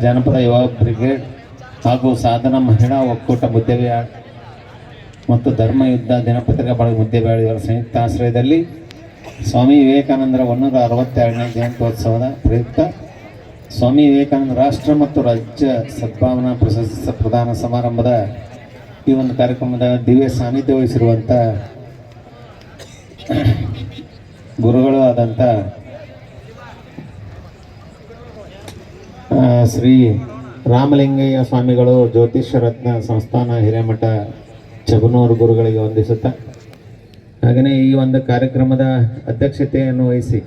ಜನಪದ ಯುವ ಬ್ರಿಗೇಡ್ ಹಾಗೂ ಸಾಧನ ಮಹಿಳಾ ಒಕ್ಕೂಟ ಮುದ್ದೆಬ್ಯಾಳ್ ಮತ್ತು ಧರ್ಮ ಯುದ್ಧ ದಿನಪತ್ರಿಕಾ ಬಳಗ ಮುದ್ದೆಬ್ಯಾಳ್ ಇವರ ಸಂಯುಕ್ತ ಆಶ್ರಯದಲ್ಲಿ ಸ್ವಾಮಿ ವಿವೇಕಾನಂದರ ಒನ್ನೂರ ಅರವತ್ತೆರಡನೇ ಜಯಂತ್ಯೋತ್ಸವದ ಪ್ರಯುಕ್ತ ಸ್ವಾಮಿ ವಿವೇಕಾನಂದ ರಾಷ್ಟ್ರ ಮತ್ತು ರಾಜ್ಯ ಸದ್ಭಾವನಾ ಪ್ರಶಸ್ತಿ ಪ್ರದಾನ ಸಮಾರಂಭದ ಈ ಒಂದು ಕಾರ್ಯಕ್ರಮದ ದಿವ್ಯ ಸಾನ್ನಿಧ್ಯ ವಹಿಸಿರುವಂಥ ಗುರುಗಳು ಆದಂಥ ಆ, ಶ್ರೀ ರಾಮಲಿಂಗಯ್ಯ ಸ್ವಾಮಿಗಳು ಜ್ಯೋತಿಷ್ಯ ರತ್ನ ಸಂಸ್ಥಾನ ಹಿರೇಮಠ ಚಬನೂರು ಗುರುಗಳಿಗೆ ವಂದಿಸುತ್ತಾ. ಹಾಗೆಯೇ ಈ ಒಂದು ಕಾರ್ಯಕ್ರಮದ ಅಧ್ಯಕ್ಷತೆಯನ್ನು ವಹಿಸಿ,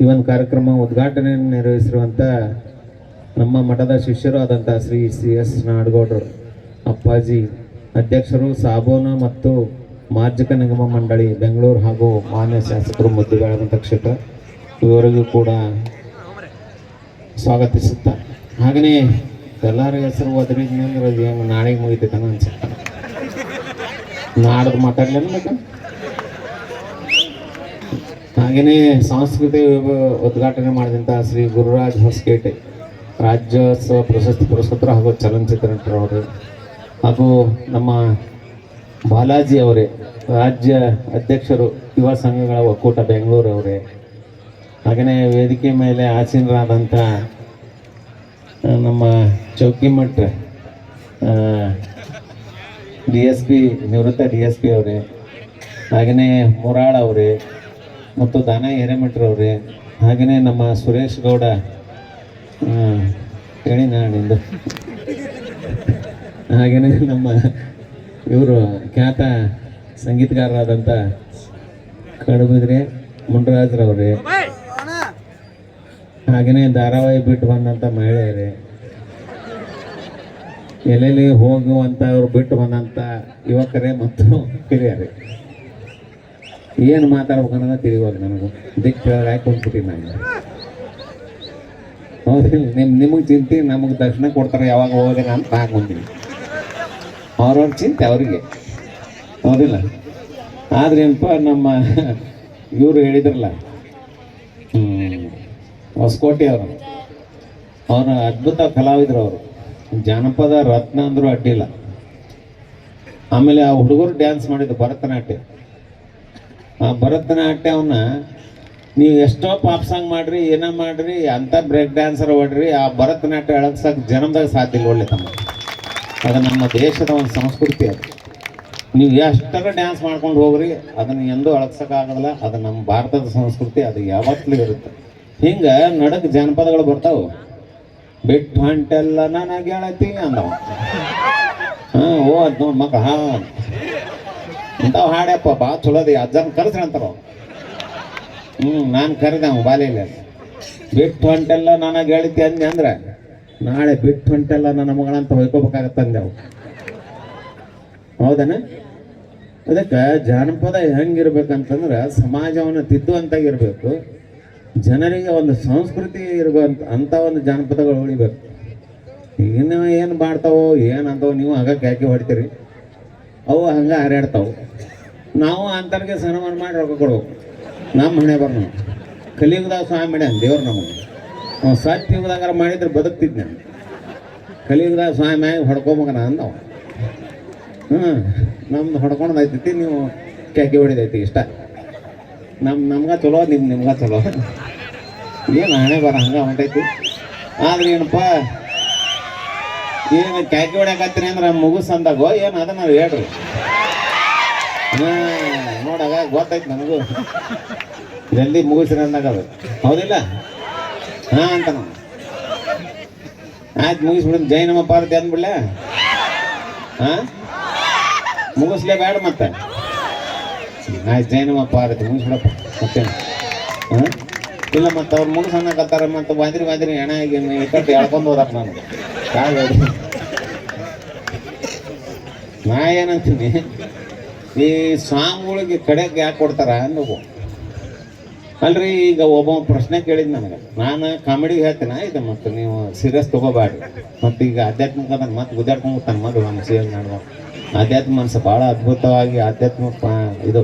ಈ ಒಂದು ಕಾರ್ಯಕ್ರಮ ಉದ್ಘಾಟನೆಯನ್ನು ನಿರ್ವಹಿಸಿರುವಂಥ ನಮ್ಮ ಮಠದ ಶಿಷ್ಯರು ಆದಂಥ ಶ್ರೀ ಸಿ ಎಸ್ ನಾಡಗೌಡರು, ಅಪ್ಪಾಜಿ ಅಧ್ಯಕ್ಷರು, ಸಾಬೋನ ಮತ್ತು ಮಾರ್ಜಕ ನಿಗಮ ಮಂಡಳಿ, ಬೆಂಗಳೂರು ಹಾಗೂ ಮಾನ್ಯ ಶಾಸಕರು ಮುದ್ದುಗಳಾದಂಥ ಕ್ಷೇತ್ರ. ಇವರಿಗೂ ಕೂಡ ಸ್ವಾಗತಿಸುತ್ತಾ. ಹಾಗೆಯೇ ಎಲ್ಲರ ಹೆಸರು ಅದು ಹೆಂಗೆ ನಾಳೆಗೆ ಮುಗಿತೈತನ ಅನ್ಸುತ್ತೆ. ನಾಡದು ಮಾತಾಡ್ಲೇನು ಹಾಗೆಯೇ ಸಾಂಸ್ಕೃತಿಕ ಉದ್ಘಾಟನೆ ಮಾಡಿದಂಥ ಶ್ರೀ ಗುರುರಾಜ್ ಹೊಸಕೇಟೆ ರಾಜ್ಯೋತ್ಸವ ಪ್ರಶಸ್ತಿ ಪುರಸ್ಕೃತರು ಹಾಗೂ ಚಲನಚಿತ್ರ ನಟರವರು ಹಾಗೂ ನಮ್ಮ ಬಾಲಾಜಿ ಅವರೇ, ರಾಜ್ಯ ಅಧ್ಯಕ್ಷರು ಯುವ ಸಂಘಗಳ ಒಕ್ಕೂಟ ಬೆಂಗಳೂರು ಅವರೇ ಹಾಗೆಯೇ ವೇದಿಕೆ ಮೇಲೆ ಆಸೀನರಾದಂಥ ನಮ್ಮ ಚೌಕಿಮಠ ಡಿ ಎಸ್ ಪಿ, ನಿವೃತ್ತ ಡಿ ಎಸ್ ಪಿ ಅವರೇ ಹಾಗೆಯೇ ಮುರಾಳ್ ಅವರೇ, ಮತ್ತು ದಾನ ಹಿರೇಮಠರವ್ರೆ ಹಾಗೆಯೇ ನಮ್ಮ ಸುರೇಶ್ ಗೌಡ ಹೇಳಿ ನಾನಿಂದು ಹಾಗೆಯೇ ನಮ್ಮ ಇವರು ಖ್ಯಾತ ಸಂಗೀತಗಾರರಾದಂಥ ಕಡುಬಿದ್ರೆ ಮುಂಡರಾಜ್ರವ್ರೆ ಹಾಗೆಯೇ ಧಾರಾವಾಹಿ ಬಿಟ್ಟು ಬಂದಂಥ ಮಹಿಳೆಯರೇ. ಎಲ್ಲೆಲ್ಲಿ ಹೋಗುವಂಥವ್ರು ಬಿಟ್ಟು ಬಂದಂಥ ಯುವಕರೇ ಮತ್ತು ಹಿರಿಯರೇ ಏನು ಮಾತಾಡ್ಬೇಕನ್ನೋದ ತಿಳಿಯೋದು ನನಗೂ. ದಿಕ್ಕ ಕುಂತ್ಬಿಟ್ಟಿನಿ ನಾನು? ಹೌದಿಲ್ಲ ನಿಮ್, ನಿಮಗೆ ಚಿಂತೆ, ನಮಗೆ ದರ್ಶನ ಕೊಡ್ತಾರೆ, ಯಾವಾಗ ಹೋಗೋದಿಲ್ಲ ಅಂತ ಹಾಕೊಂತೀನಿ ಅವ್ರವ್ರ ಚಿಂತೆ ಅವರಿಗೆ. ಹೌದಿಲ್ಲ? ಆದ್ರೆ ಏನಪ್ಪ ನಮ್ಮ ಇವರು ಹೇಳಿದ್ರಲ್ಲ ಹೊಸಕೋಟೆ ಅವರು. ಅದ್ಭುತ ಕಲಾವಿದರು ಅವರು. ಜಾನಪದ, ರತ್ನ ಅಂದ್ರೂ ಅಡ್ಡಿಲ್ಲ. ಆಮೇಲೆ ಆ ಹುಡುಗರು ಡ್ಯಾನ್ಸ್ ಮಾಡಿದ್ದು ಭರತನಾಟ್ಯ. ಆ ಭರತನಾಟ್ಯವನ್ನ ನೀವು ಎಷ್ಟೋ ಪಾಪ್ ಸಾಂಗ್ ಮಾಡ್ರಿ, ಏನೋ ಮಾಡ್ರಿ ಅಂಥ ಬ್ರೇಕ್ ಡ್ಯಾನ್ಸರ್ ಹೊಡ್ರಿ ಆ ಭರತನಾಟ್ಯ ಅಳಗ್ಸಕ್ಕೆ ಜನ್ಮದಾಗ ಸಾಧ್ಯ ಇಲ್ಲ ಒಳ್ಳೆ ತಮ್ಮ. ಅದು ನಮ್ಮ ದೇಶದ ಒಂದು ಸಂಸ್ಕೃತಿ ಅದು. ನೀವು ಎಷ್ಟರ ಡ್ಯಾನ್ಸ್ ಮಾಡ್ಕೊಂಡು ಹೋಗ್ರಿ, ಅದನ್ನು ಎಂದೂ ಅಳಗ್ಸಕ್ಕಾಗಲ್ಲ ಅದು ನಮ್ಮ ಭಾರತದ ಸಂಸ್ಕೃತಿ, ಅದು ಯಾವತ್ತಲೂ ಇರುತ್ತೆ. ಹಿಂಗೆ ನಡಕ್ ಜಾನಪದಗಳು ಬರ್ತಾವೆ. ಬಿಟ್ಟು ಹೊಂಟೆಲ್ಲ ನನ್ನ ಗೆಳತಿ ಅಂದವ. ಹಾಂ, ಓ, ಅದು ನೋಡಿ ಹಾಂ. ಇಂಥವು ಹಾಡ್ಯಪ್ಪ, ಬಾ ಚಲೋ ಅದಿ ಅಜ್ಜನ ಕರೆಸ್ರಿ ಅಂತಾರ. ಹ್ಞೂ ನಾನು ಕರೆದೆ ಅವ ಬಾಲ್ಯಲ್ಲಿ. ಬಿಟ್ಟು ಹೊಂಟೆಲ್ಲ ನನ್ನ ಗೆಳತಿ ಅಂದೆ ಅಂದ್ರೆ, ನಾಳೆ ಬಿಟ್ಟು ಹೊಂಟೆಲ್ಲ ನನ್ನ ಮಗಳಂತ ಹೊಯ್ಕೋಬೇಕಾಗತ್ತೆ ಅಂದೆ ಅವು. ಹೌದನ? ಅದಕ್ಕೆ ಜಾನಪದ ಹೆಂಗಿರ್ಬೇಕಂತಂದ್ರೆ ಸಮಾಜವನ್ನು ತಿದ್ದುವಂತಾಗಿರ್ಬೇಕು. ಜನರಿಗೆ ಒಂದು ಸಂಸ್ಕೃತಿ ಇರುವಂತ ಅಂಥ ಒಂದು ಜಾನಪದಗಳು ಉಳಿಬೇಕು. ಇನ್ನು ಏನು ಮಾಡ್ತಾವೋ ಏನು ಅಂತಾವ ನೀವು ಹಾಗೆ ಕ್ಯಾಕಿ ಹೊಡಿತೀರಿ ಅವು ಹಂಗೆ ಹಾರಾಡ್ತಾವೆ ನಾವು ಅಂತರ್ಗೆ ಸನ್ಮಾನ ಮಾಡಿ ರೊಕ್ಕ ಕೊಡ್ಬೇಕು. ನಮ್ಮ ಹಣೆ ಬರ್ ನಾವು ಕಲಿಯುಗದಾಗ ಸ್ವಾಮಿ ಮಾಡ್ಯಾನ, ದೇವ್ರು ನಮಗೆ ಅವ್ನು ಸತ್ಯುಗದಾಗ ಮಾಡಿದ್ರೆ ಬದುಕ್ತಿದ್ನ. ಕಲಿಯುಗದಾಗ ಸ್ವಾಮಿ ಆಗಿ ಹೊಡ್ಕೊಬೇಕನ ಅಂದವ. ಹ್ಞೂ ನಮ್ದು ಹೊಡ್ಕೊಂಡು ನೀವು ಕ್ಯಾಕಿ ಹೊಡಿದೈತಿ ಇಷ್ಟ. ನಮ್ಮ ನಮ್ಗೆ ಚಲೋ ನಿಮ್ಮ ನಿಮ್ಗೆ ಚಲೋ. ಏನು ಹಣೆ ಬರ, ಹಂಗೆ ಹೊಂಟೈತಿ? ಆದ್ರೆ ಏನಪ್ಪ, ಏನು ಕ್ಯಾಕಿ ಹೊಡ್ಯಾಕತ್ತೀನಿ ಅಂದ್ರೆ ಮುಗಿಸ್ ಅಂದಾಗ ಏನು ಅದನ್ನ ಹೇಳ್ರಿ. ಹಾಂ ನೋಡಾಗ ಗೊತ್ತೈತಿ ನನಗೂ. ಜಲ್ದಿ ಮುಗಿಸ್ರಿ ಅಂದಾಗ ಅದು. ಹೌದಿಲ್ಲ? ಹಾಂ, ಅಂತ ನಾನು. ಆಯ್ತು ಮುಗಿಸ್ಬಿಡಿ ಜೈ ನಮ್ಮ ಪಾರ್ವತಿ ಅಂದ್ಬಿಡ್ಲೆ ಹಾಂ? ಮುಗಿಸ್ಲೇ ಬೇಡ ಮತ್ತೆ. ಆಯ್ತು, ಜೈ ನಮ್ಮ ಪಾರ್ವತಿ ಮುಗಿಸ್ಬಿಡಪ್ಪ ಮತ್ತೆ? ಹಾಂ? ಇಲ್ಲ ಮತ್ತೆ ಅವ್ರು ಮುಗಿಸನ್ನಕತ್ತಾರ ಮತ್ತೆ ಬಾಂದ್ರಿ ಬಾದ್ರಿ ಹೆಣ ಆಗಿ ಕಟ್ಟಿ ಎಳ್ಕೊಂಡು ಹೋದಪ್ಪ ನಾನು ಹಾಗಾಗಿ ನಾ ಏನಂತೀನಿ, ಈ ಸ್ವಾಮಿಗಳಿಗೆ ಕಡೆಗೆ ಯಾಕೆ ಕೊಡ್ತಾರ ನೀವು ಅಲ್ರಿ ಈಗ ಒಬ್ಬ ಪ್ರಶ್ನೆ ಕೇಳಿದ್ ನನಗೆ. ನಾನು ಕಾಮಿಡಿಗೆ ಹೇಳ್ತೇನೆ ಇದು ಮತ್ತು ನೀವು ಸೀರಿಯಸ್ ತೊಗೋಬೇಡ್ರಿ. ಮತ್ತು ಈಗ ಆಧ್ಯಾತ್ಮಿಕ ಅದನ್ನ ಮತ್ತೆ ಗುದ್ದಾಡ್ಕೊಂಡು ತನ್ನ ಮಗ ಸೇವೆ ಮಾಡುವ ಆಧ್ಯಾತ್ಮ ಮನಸ್ಸು ಭಾಳ ಅದ್ಭುತವಾಗಿ ಆಧ್ಯಾತ್ಮ ಇದು.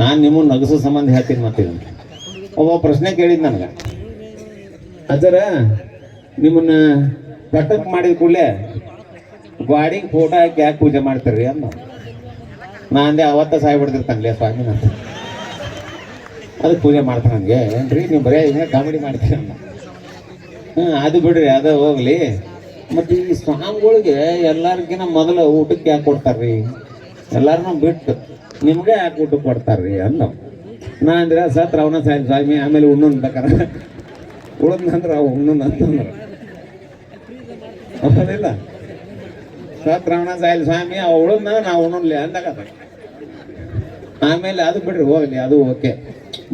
ನಾನು ನಿಮ್ಮ ನಗಸೋ ಸಂಬಂಧ ಹೇಳ್ತೀನಿ ಮತ್ತೆ ಒಬ್ಬ ಪ್ರಶ್ನೆ ಕೇಳಿದ್ ನನಗೆ. ಅದರ ನಿಮ್ಮನ್ನ ಕಟಕ್ ಮಾಡಿದ ಕೂಡಲೇ ಗಾಡಿಗೆ ಫೋಟೋ ಹಾಕಿ ಯಾಕೆ ಪೂಜೆ ಮಾಡ್ತೀರಿ ಅಂದ. ನಾ ಅಂದೆ ಅವತ್ತ ಸಾಯ್ ಬಿಡ್ತಿರ್ತಾನಲೇ ಸ್ವಾಮಿ ಅಂತ. ಅದಕ್ಕೆ ಪೂಜೆ ಮಾಡ್ತಾನೆ ನನಗೆ ಏನ್ರಿ, ನೀವು ಬರೀ ಕಾಮಿಡಿ ಮಾಡ್ತೀರಿ ಅನ್ನ ಹ್ಞೂ ಅದು ಬಿಡ್ರಿ, ಅದು ಹೋಗ್ಲಿ. ಮತ್ತು ಈ ಸ್ವಾಮಿಗಳಿಗೆ ಎಲ್ಲರಿಗಿನ ಮೊದಲು ಊಟಕ್ಕೆ ಯಾಕೆ ಕೊಡ್ತಾರ್ರಿ? ಎಲ್ಲರನ್ನೂ ಬಿಟ್ಟು ನಿಮ್ಗೆ ಯಾಕೆ ಊಟಕ್ಕೆ ಕೊಡ್ತಾರ್ರಿ ಅನ್ನೋ ನಾ ಅಂದ್ರೆ ಸತ್ ರಾವಣ ಸಾಯಿ ಸ್ವಾಮಿ, ಆಮೇಲೆ ಉಣ್ಣು ಬೇಕಾರ ಉಳಿದ್ನಂದ್ರೆ ಅವು ಉಣ್ಣನ್ ಅಂತಂದ್ರೆ ಸತ್ ರಾವಣ ಸಾಯಿ ಸ್ವಾಮಿ, ಅವ ಉಳಿದ್ನಂದ್ರೆ ನಾವು ಉಣ್ಣಲಿ ಅಂದಾಗ ಆಮೇಲೆ ಅದು ಬಿಡ್ರಿ, ಹೋಗ್ಲಿ, ಅದು ಓಕೆ.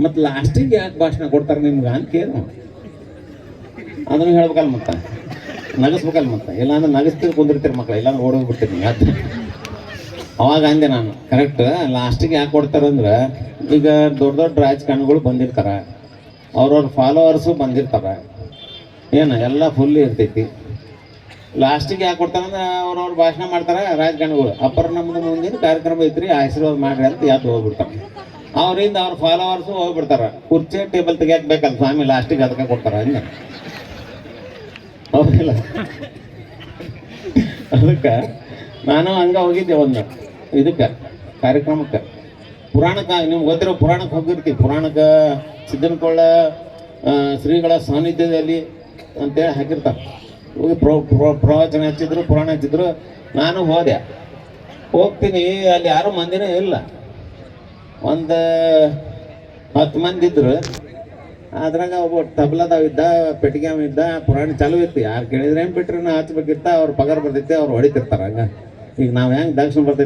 ಮತ್ತು ಲಾಸ್ಟಿಗೆ ಯಾಕೆ ಭಾಷಣ ಕೊಡ್ತಾರೆ ನಿಮ್ಗೆ ಅಂತ ಕೇಳು ಅದನ್ನು ಹೇಳ್ಬೇಕಲ್ಲ ಮತ್ತೆ? ನಗಸ್ಬೇಕಲ್ಲ ಮತ್ತೆ? ಇಲ್ಲಾಂದ್ರೆ ನಗಿಸ್ತೀರಿ ಕುಂದಿರ್ತೀರಿ ಮಕ್ಳು, ಇಲ್ಲಾಂದ್ರೆ ಓಡೋಗ್ಬಿಡ್ತೀರಿ ನೀವು ಅವಾಗ ಅಂದೆ ನಾನು ಕರೆಕ್ಟ್ ಲಾಸ್ಟಿಗೆ ಯಾಕೆ ಕೊಡ್ತಾರಂದ್ರೆ ಈಗ ದೊಡ್ಡ ದೊಡ್ಡ ರಾಜಕಾರಣಿಗಳು ಬಂದಿರ್ತಾರೆ. ಅವ್ರವ್ರ ಫಾಲೋವರ್ಸು ಬಂದಿರ್ತಾರೆ. ಏನು, ಎಲ್ಲ ಫುಲ್ ಇರ್ತೈತಿ. ಲಾಸ್ಟಿಗೆ ಯಾಕೆ ಕೊಡ್ತಾರಂದ್ರೆ ಅವ್ರವ್ರ ಭಾಷಣ ಮಾಡ್ತಾರೆ ರಾಜಕಾರಣಿಗಳು ಅಪ್ಪರ ನಮ್ದು ಮುಂದಿನ ಕಾರ್ಯಕ್ರಮ ಐತ್ರಿ, ಆಶೀರ್ವಾದ ಮಾಡ್ರಿ ಅಂತ ಯಾಕೆ ಹೋಗ್ಬಿಡ್ತಾರೆ. ಅವರಿಂದ ಅವ್ರ ಫಾಲೋವರ್ಸು ಹೋಗ್ಬಿಡ್ತಾರೆ. ಕುರ್ಚಿ ಟೇಬಲ್ ತೆಗಿಯಕ್ಕೆ ಬೇಕಲ್ಲ ಸ್ವಾಮಿ ಲಾಸ್ಟಿಗೆ ಅದಕ್ಕೆ ಕೊಡ್ತಾರೆ ಹಂಗೆ ಹೌದಿಲ್ಲ? ಅದಕ್ಕೆ ನಾನು ಹಂಗೆ ಹೋಗಿದ್ದೆ ಒಂದು ಇದಕ್ಕೆ, ಕಾರ್ಯಕ್ರಮಕ್ಕೆ. ಪುರಾಣಕ್ಕೆ ನಿಮ್ಗೆ ಗೊತ್ತಿರೋ ಪುರಾಣಕ್ಕೆ ಹೋಗಿರ್ತೀವಿ ಪುರಾಣಕ್ಕೆ ಸಿದ್ದನಕೊಳ್ಳ ಶ್ರೀಗಳ ಸಾನ್ನಿಧ್ಯದಲ್ಲಿ ಅಂತೇಳಿ ಹಾಕಿರ್ತಾರೆ. ಹೋಗಿ ಪ್ರ, ಪ್ರ- ಪ್ರವಚನ ಹಚ್ಚಿದ್ರು, ಪುರಾಣ ಹಚ್ಚಿದ್ರು, ನಾನು ಹೋದೆ. ಹೋಗ್ತೀನಿ, ಅಲ್ಲಿ ಯಾರೂ ಮಂದಿನೇ ಇಲ್ಲ. ಒಂದು ಹತ್ತು ಮಂದಿ ಇದ್ರು. ಅದ್ರಾಗ ಒಬ್ಬ ಇದ್ದ ಪೆಟ್ಟಿಗೆ ಇದ್ದ, ಪುರಾಣ ಚಾಲು ಇತ್ತು ಯಾರು ಕೇಳಿದ್ರೆ ಏನು ಬಿಟ್ರೆ ಹಚ್ಬೇಕಿತ್ತ, ಅವ್ರ ಪಗಾರ ಬರ್ತೈತೆ, ಅವ್ರು ಹೊಡಿತಿರ್ತಾರೆ ಹಂಗ. ಈಗ ನಾವು ಹೆಂಗೆ ದಕ್ಷಿಣ ಬರ್ತೈತಿ?